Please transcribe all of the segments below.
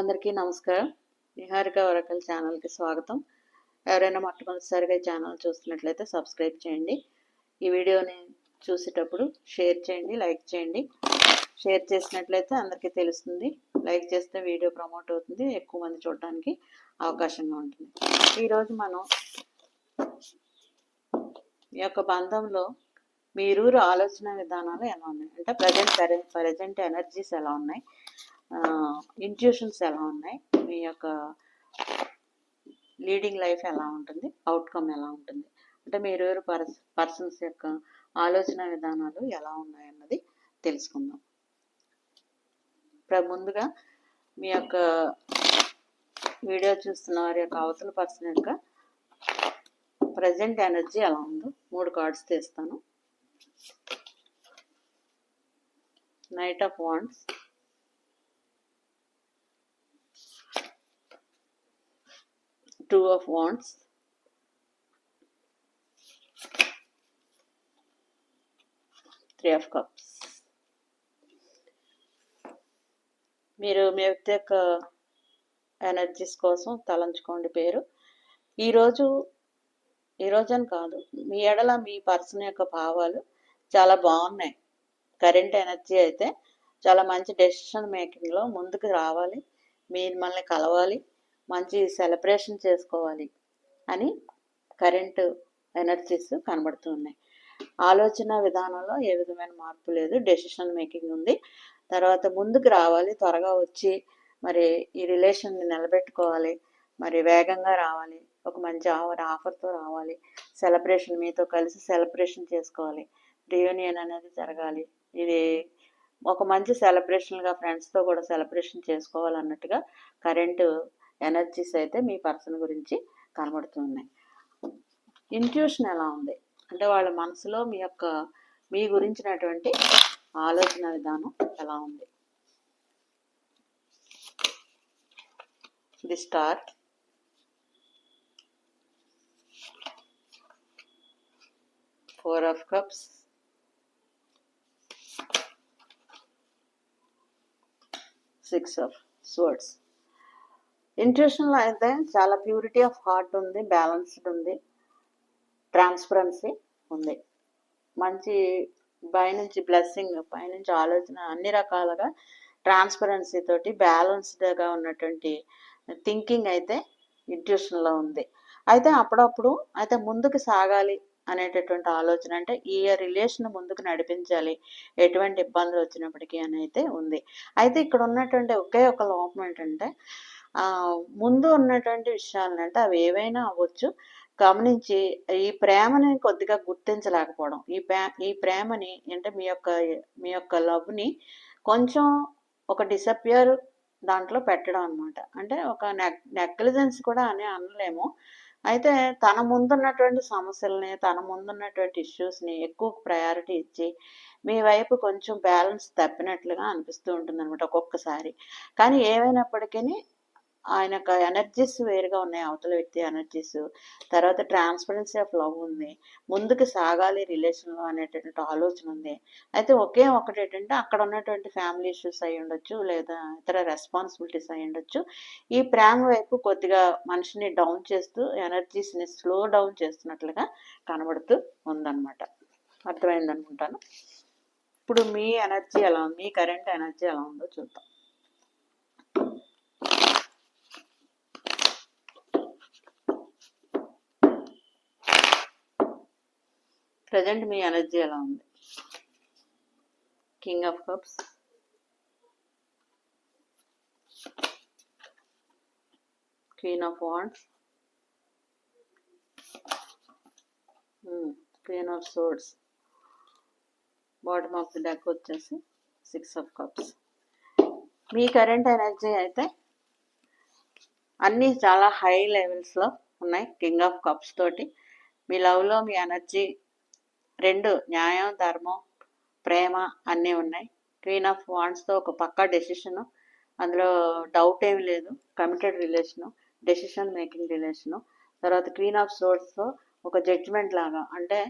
అందరికీ నమస్కారం. నిహారిక వరకల్ ఛానల్కి స్వాగతం. ఎవరైనా మొట్టమొదటిసారిగా ఈ ఛానల్ చూస్తున్నట్లయితే సబ్స్క్రైబ్ చేయండి. ఈ వీడియోని చూసేటప్పుడు షేర్ చేయండి లైక్ చేయండి. షేర్ చేసినట్లయితే అందరికీ తెలుస్తుంది. లైక్ చేస్తే వీడియో ప్రమోట్ అవుతుంది. ఎక్కువ మంది చూడడానికి అవకాశంగా ఉంటుంది. ఈరోజు మనం ఈ యొక్క బంధంలో మీరూరు ఆలోచన విధానాలు ఎలా ఉన్నాయి? అంటే ప్రజెంట్ ప్రజెంట్ ఎనర్జీస్ ఎలా ఉన్నాయి? ఇంట్యూషన్స్ ఎలా ఉన్నాయి? మీ యొక్క లీడింగ్ లైఫ్ ఎలా ఉంటుంది? అవుట్కమ్ ఎలా ఉంటుంది? అంటే మీరు పర్స్ పర్సన్స్ యొక్క ఆలోచన విధానాలు ఎలా ఉన్నాయి అన్నది తెలుసుకుందాం. ఇప్పుడు ముందుగా మీ యొక్క వీడియో చూస్తున్న వారి యొక్క అవతల పర్సన్ యొక్క ప్రజెంట్ ఎనర్జీ ఎలా ఉందో మూడు కార్డ్స్ తీస్తాను. Knight of wands two of wands three of cups మీరు మీ వ్యక్తి యొక్క ఎనర్జీస్ కోసం తలంచుకోండి పేరు. ఈరోజు ఈరోజు అని కాదు మీ ఎడల మీ పర్సన్ యొక్క భావాలు చాలా బాగున్నాయి. కరెంట్ ఎనర్జీ అయితే చాలా మంచి డెసిషన్ మేకింగ్లో ముందుకు రావాలి. మిమ్మల్ని కలవాలి. మంచి సెలబ్రేషన్ చేసుకోవాలి అని కరెంటు ఎనర్జీస్ కనబడుతున్నాయి ఆలోచన విధానంలో ఏ విధమైన మార్పు లేదు. డెసిషన్ మేకింగ్ ఉంది. తర్వాత ముందుకు రావాలి. త్వరగా వచ్చి మరి ఈ రిలేషన్ని నిలబెట్టుకోవాలి. మరి వేగంగా రావాలి. ఒక మంచి ఆఫర్ ఆఫర్తో రావాలి. సెలబ్రేషన్ మీతో కలిసి సెలబ్రేషన్ చేసుకోవాలి. రియూనియన్ అనేది జరగాలి. ఇది ఒక మంచి సెలబ్రేషన్గా ఫ్రెండ్స్తో కూడా సెలబ్రేషన్ చేసుకోవాలన్నట్టుగా కరెంటు ఎనర్జీస్ అయితే మీ పర్సన్ గురించి కనబడుతున్నాయి. ఇంట్యూషన్ ఎలా ఉంది? అంటే వాళ్ళ మనసులో మీ యొక్క మీ గురించినటువంటి ఆలోచన విధానం ఎలా ఉంది? The star four of cups. Six of swords. ఇంట్యూషన్లో అయితే చాలా ప్యూరిటీ ఆఫ్ హార్ట్ ఉంది బ్యాలన్స్డ్ ఉంది ట్రాన్స్పరెన్సీ ఉంది. మంచి పైనుంచి బ్లెస్సింగ్ పైనుంచి ఆలోచన అన్ని రకాలుగా ట్రాన్స్పరెన్సీ తోటి బ్యాలన్స్డ్గా ఉన్నటువంటి థింకింగ్ అయితే ఇంట్యూషన్లో ఉంది. అయితే అప్పుడప్పుడు అయితే ముందుకు సాగాలి అనేటటువంటి ఆలోచన అంటే ఈ రిలేషన్ ముందుకు నడిపించాలి ఎటువంటి ఇబ్బందులు వచ్చినప్పటికీ అని అయితే ఉంది. అయితే ఇక్కడ ఉన్నటువంటి ఒకే ఒక లోపం ఏంటంటే ముందు ఉన్నటువంటి విషయాలంటే అంటే అవి ఏవైనా అవ్వచ్చు. గమనించి ఈ ప్రేమని కొద్దిగా గుర్తించలేకపోవడం. ఈ ప్రే ఈ ప్రేమని అంటే మీ యొక్క మీ యొక్క లవ్ని కొంచెం ఒక డిసప్పియర్ దాంట్లో పెట్టడం అనమాట అంటే ఒక నెగ్ నెగ్లిజెన్స్ కూడా అని అనలేము. అయితే తన ముందున్నటువంటి సమస్యల్ని తన ముందున్నటువంటి ఇష్యూస్ని ఎక్కువ ప్రయారిటీ ఇచ్చి మీ వైపు కొంచెం బ్యాలెన్స్ తప్పినట్లుగా అనిపిస్తూ ఉంటుంది అనమాట ఒక్కొక్కసారి. కానీ ఏమైనప్పటికీ ఆయన యొక్క ఎనర్జీస్ వేరుగా ఉన్నాయి అవతల వ్యక్తి ఎనర్జీస్ తర్వాత ట్రాన్స్పరెన్సీ ఆఫ్ లవ్ ఉంది. ముందుకు సాగాలి రిలేషన్లో అనేటటువంటి ఆలోచన ఉంది. అయితే ఒకే ఒకటి ఏంటంటే అక్కడ ఉన్నటువంటి ఫ్యామిలీ ఇష్యూస్ అయి ఉండొచ్చు లేదా ఇతర రెస్పాన్సిబిలిటీస్ అయి ఉండొచ్చు. ఈ ప్రేమ వైపు కొద్దిగా మనిషిని డౌన్ చేస్తూ ఎనర్జీస్ని స్లో డౌన్ చేస్తున్నట్లుగా కనబడుతూ ఉందన్నమాట. అర్థమైంది అనుకుంటాను ఇప్పుడు మీ ఎనర్జీ ఎలా ఉంది? మీ కరెంట్ ఎనర్జీ ఎలా ఉందో చూద్దాం. ప్రజెంట్ మీ ఎనర్జీ ఎలా ఉంది? King of cups queen of wands queen of swords bottom of the deck వచ్చేసి సిక్స్ ఆఫ్ కప్స్ మీ కరెంట్ ఎనర్జీ అయితే అన్నీ చాలా హై లెవెల్స్లో ఉన్నాయి. కింగ్ ఆఫ్ కప్స్ తోటి. మీ లవ్లో మీ ఎనర్జీ రెండు న్యాయం ధర్మం ప్రేమ అన్నీ ఉన్నాయి. క్వీన్ ఆఫ్ వాండ్స్తో ఒక పక్కా డెసిషను అందులో డౌట్ ఏమి లేదు. Committed relation decision making relation తర్వాత క్వీన్ ఆఫ్ సోర్స్తో ఒక జడ్జిమెంట్ లాగా. అంటే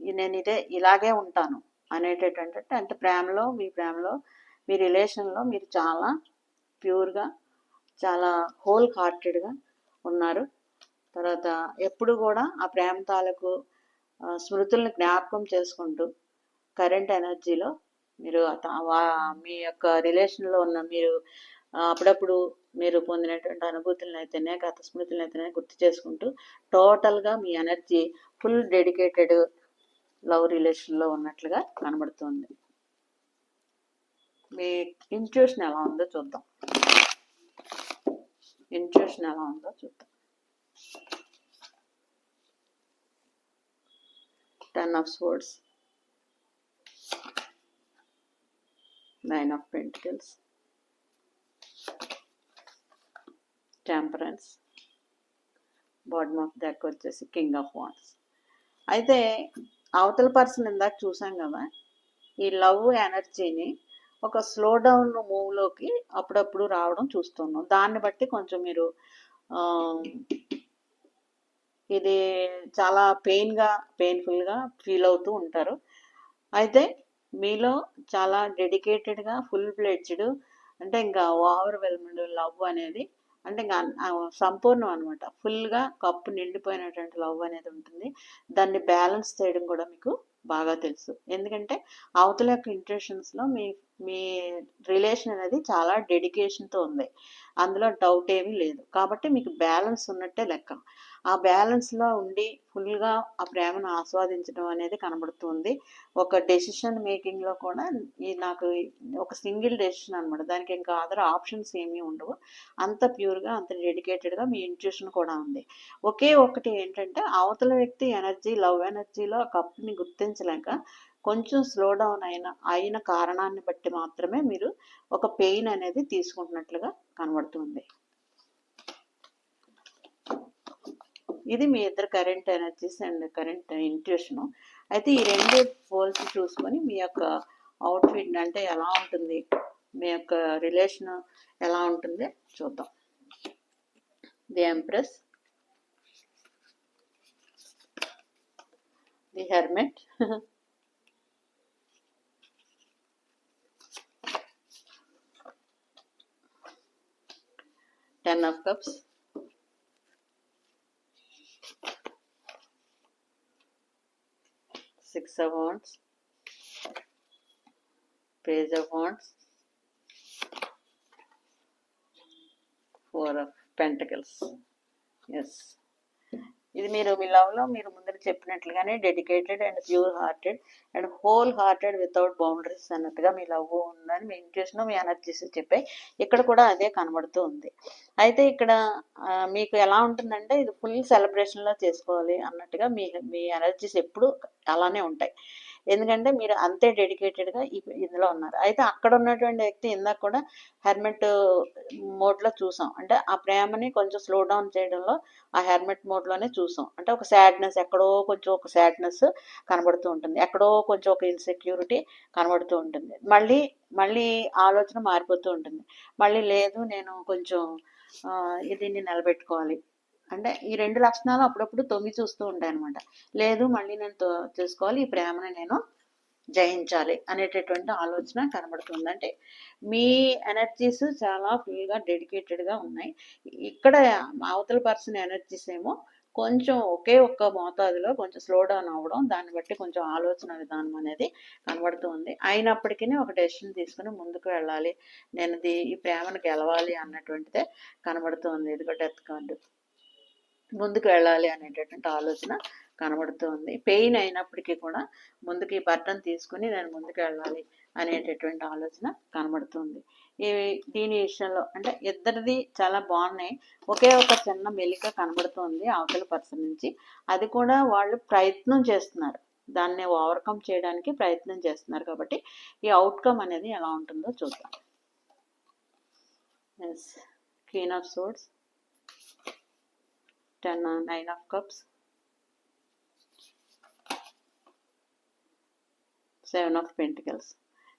నేను ఇదే ఇలాగే ఉంటాను అనేటటువంటి అంటే ప్రేమలో మీ ప్రేమలో మీ రిలేషన్లో మీరు చాలా ప్యూర్గా చాలా హోల్ హార్టెడ్గా ఉన్నారు. తర్వాత ఎప్పుడు కూడా ఆ ప్రేమ తాలకు స్మృతులను జ్ఞాపకం చేసుకుంటూ కరెంట్ ఎనర్జీలో మీరు మీ యొక్క రిలేషన్లో ఉన్న మీరు అప్పుడప్పుడు మీరు పొందినటువంటి అనుభూతులను అయితేనే గత స్మృతులను అయితేనే గుర్తు చేసుకుంటూ టోటల్గా మీ ఎనర్జీ ఫుల్ డెడికేటెడ్ లవ్ రిలేషన్లో ఉన్నట్లుగా కనబడుతుంది. మీ ఇంట్యూషన్ ఎలా ఉందో చూద్దాం. ఇంట్యూషన్ ఎలా ఉందో చూద్దాం. Ten of swords. Nine of pentacles. Temperance. Bottom of deck వచ్చేసి కింగ్ ఆఫ్ వాన్స్. అయితే అవతల పర్సన్ ఇందాక చూసాం కదా ఈ లవ్ ఎనర్జీని ఒక స్లో డౌన్ మూవ్లోకి అప్పుడప్పుడు రావడం చూస్తున్నాం. దాన్ని బట్టి కొంచెం మీరు ఇది చాలా పెయిన్గా పెయిన్ఫుల్గా ఫీల్ అవుతూ ఉంటారు. అయితే మీలో చాలా డెడికేటెడ్గా ఫుల్ ఫ్లెడ్జ్డ్ అంటే ఇంకా ఓవర్వెల్మ్డ్ లవ్ అనేది అంటే ఇంకా సంపూర్ణం అనమాట ఫుల్గా కప్పు నిండిపోయినటువంటి లవ్ అనేది ఉంటుంది. దాన్ని బ్యాలెన్స్ చేయడం కూడా మీకు బాగా తెలుసు. ఎందుకంటే అవతల యొక్క ఇంట్రెషన్స్లో మీ మీ రిలేషన్ అనేది చాలా డెడికేషన్తో ఉంది. అందులో డౌట్ ఏమీ లేదు. కాబట్టి మీకు బ్యాలెన్స్ ఉన్నట్టే లెక్క. ఆ బ్యాలెన్స్లో ఉండి ఫుల్గా ఆ ప్రేమను ఆస్వాదించడం అనేది కనబడుతుంది. ఒక డెసిషన్ మేకింగ్లో కూడా ఈ నాకు ఒక సింగిల్ డెసిషన్ అనమాట దానికి ఇంకా అదర్ ఆప్షన్స్ ఏమీ ఉండవు. అంత ప్యూర్గా అంత డెడికేటెడ్గా మీ ఇంట్యూషన్ కూడా ఉంది. ఒకే ఒకటి ఏంటంటే అవతల వ్యక్తి ఎనర్జీ లవ్ ఎనర్జీలో కప్ని గుర్తించలేక కొంచెం స్లో డౌన్ అయిన అయిన కారణాన్ని బట్టి మాత్రమే మీరు ఒక పెయిన్ అనేది తీసుకుంటున్నట్లుగా కనబడుతుంది. ఇది మీ ఇద్దరు current energies and current intuition అయితే ఈ రెండు పోల్స్ చూసుకొని మీ యొక్క అవుట్ఫిట్ అంటే ఎలా ఉంటుంది? మీ యొక్క రిలేషన్ ఎలా ఉంటుంది? చూద్దాం. The empress the hermit ten of cups of wands. Page of wands. Four of pentacles. Yes ఇది మీరు మీ లవ్లో మీరు ముందర చెప్పినట్లుగానే dedicated and pure hearted and whole hearted without boundaries అన్నట్టుగా మీ లవ్ ఉందని మీ ఇంట్రెస్ట్ మీ ఎనర్జీస్ చెప్పాయి ఇక్కడ కూడా అదే కనబడుతూ ఉంది. అయితే ఇక్కడ మీకు ఎలా ఉంటుందంటే ఇది ఫుల్ సెలబ్రేషన్లో చేసుకోవాలి అన్నట్టుగా మీ మీ ఎనర్జీస్ ఎప్పుడు అలానే ఉంటాయి. ఎందుకంటే మీరు అంతే డెడికేటెడ్గా ఇందులో ఉన్నారు. అయితే అక్కడ ఉన్నటువంటి వ్యక్తి ఇందాక కూడా హెర్మెట్ మోడ్లో చూసాం. అంటే ఆ ప్రేమని కొంచెం స్లో డౌన్ చేయడంలో ఆ హెర్మెట్ మోడ్లోనే చూసాం. అంటే ఒక సాడ్నెస్ ఎక్కడో కొంచెం ఒక సాడ్నెస్ కనబడుతూ ఉంటుంది. ఎక్కడో కొంచెం ఒక ఇన్సెక్యూరిటీ కనబడుతూ ఉంటుంది. మళ్ళీ మళ్ళీ ఆలోచన మారిపోతూ ఉంటుంది. మళ్ళీ లేదు నేను కొంచెం దీన్ని నిలబెట్టుకోవాలి. అంటే ఈ రెండు లక్షణాలు అప్పుడప్పుడు తొమ్మి చూస్తూ ఉంటాయి అనమాట లేదు మళ్ళీ నేను తో- చేసుకోవాలి ఈ ప్రేమను నేను జయించాలి అనేటటువంటి ఆలోచన కనబడుతుంది. అంటే మీ ఎనర్జీస్ చాలా ఫుల్గా డెడికేటెడ్గా ఉన్నాయి. ఇక్కడ అవతల పర్సన్ ఎనర్జీస్ ఏమో కొంచెం ఒకే ఒక్క మోతాదులో కొంచెం స్లో డౌన్ అవ్వడం దాన్ని బట్టి కొంచెం ఆలోచన విధానం అనేది కనబడుతుంది అయినప్పటికీ ఒక డెసిషన్ తీసుకుని ముందుకు వెళ్ళాలి. నేను ఈ ప్రేమను గెలవాలి అన్నటువంటిదే కనబడుతుంది ఇదిగో డెత్ కార్డు. ముందుకు వెళ్ళాలి అనేటటువంటి ఆలోచన కనబడుతుంది. పెయిన్ అయినప్పటికీ కూడా ముందుకు ఈ బట్టను తీసుకుని నేను ముందుకు వెళ్ళాలి అనేటటువంటి ఆలోచన కనబడుతుంది. ఈ దీని విషయంలో అంటే ఇద్దరిది చాలా బాగున్నాయి. ఒకే ఒక చిన్న మెలిక కనబడుతుంది అవతల పర్సన్ నుంచి. అది కూడా వాళ్ళు ప్రయత్నం చేస్తున్నారు. దాన్ని ఓవర్కమ్ చేయడానికి ప్రయత్నం చేస్తున్నారు కాబట్టి ఈ అవుట్కమ్ అనేది ఎలా ఉంటుందో చూద్దాం. Yes queen of swords ten nine of cups seven of pentacles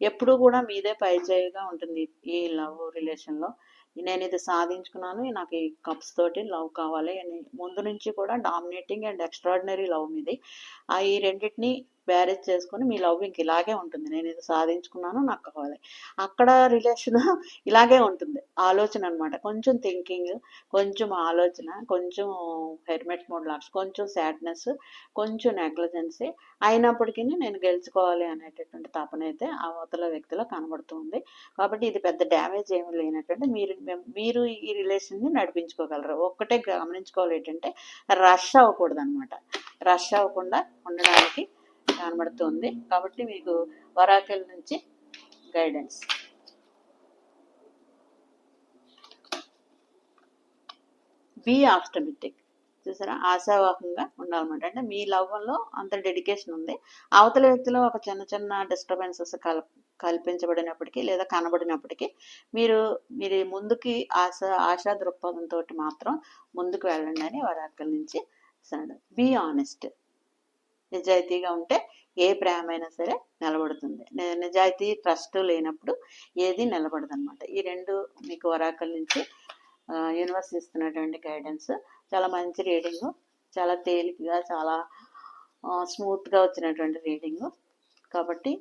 ఎప్పుడు కూడా మీదే పైచేయిగా ఉంటుంది ఈ లవ్ రిలేషన్లో నేను ఇది సాధించుకున్నాను నాకు ఈ కప్స్ తోటి లవ్ కావాలి అని. ముందు నుంచి కూడా డామినేటింగ్ అండ్ ఎక్స్ట్రాడినరీ లవ్ మీది. ఆ ఈ రెండింటిని బ్యారేజ్ చేసుకొని మీ లవ్ ఇంక ఇలాగే ఉంటుంది. నేను ఇది సాధించుకున్నాను నాకు కావాలి. అక్కడ రిలేషన్ ఇలాగే ఉంటుంది. ఆలోచన అనమాట కొంచెం థింకింగ్ కొంచెం ఆలోచన కొంచెం హెర్మెట్ మోడ్ లాక్స్ కొంచెం సాడ్నెస్ కొంచెం నెగ్లజెన్సీ అయినప్పటికీ నేను గెలుచుకోవాలి అనేటటువంటి తపన అయితే అవతల వ్యక్తిలో కనబడుతుంది కాబట్టి ఇది పెద్ద డ్యామేజ్ ఏమీ లేనటువంటి మీరు మీరు ఈ రిలేషన్ని నడిపించుకోగలరు. ఒక్కటే గమనించుకోవాలి ఏంటంటే రష్ అవ్వకూడదు అనమాట రష్ అవ్వకుండా ఉండడానికి కనబడుతుంది. కాబట్టి మీకు వరాకల్ నుంచి గైడెన్స్ బీ ఆప్టమిటిక్ చూసారా? ఆశావాహంగా ఉండాలన్నమాట. అంటే మీ లవ్వంలో అంత డెడికేషన్ ఉంది. అవతల వ్యక్తిలో ఒక చిన్న చిన్న డిస్టర్బెన్సెస్ కల్ కల్పించబడినప్పటికీ లేదా కనబడినప్పటికీ మీరు మీరు ముందుకి ఆశ ఆశా దృక్పథంతో మాత్రం ముందుకు వెళ్ళండి అని వరాకల నుంచి బీ ఆనెస్ట్ నిజాయితీగా ఉంటే ఏ ప్రేమ అయినా సరే నిలబడుతుంది. నిజాయితీ ట్రస్ట్ లేనప్పుడు ఏది నిలబడదు అనమాట ఈ రెండు మీకు వరాకల నుంచి యూనివర్స్ ఇస్తున్నటువంటి గైడెన్స్ చాలా మంచి రీడింగ్ చాలా తేలికగా చాలా స్మూత్గా వచ్చినటువంటి రీడింగ్. కాబట్టి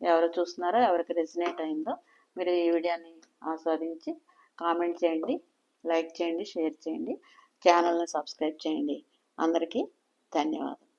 ఎవరు చూస్తున్నారో ఎవరికి రెసినేట్ అయిందో మీరు ఈ వీడియోని ఆస్వాదించి కామెంట్ చేయండి లైక్ చేయండి షేర్ చేయండి ఛానల్ని సబ్స్క్రైబ్ చేయండి. అందరికీ ధన్యవాదాలు.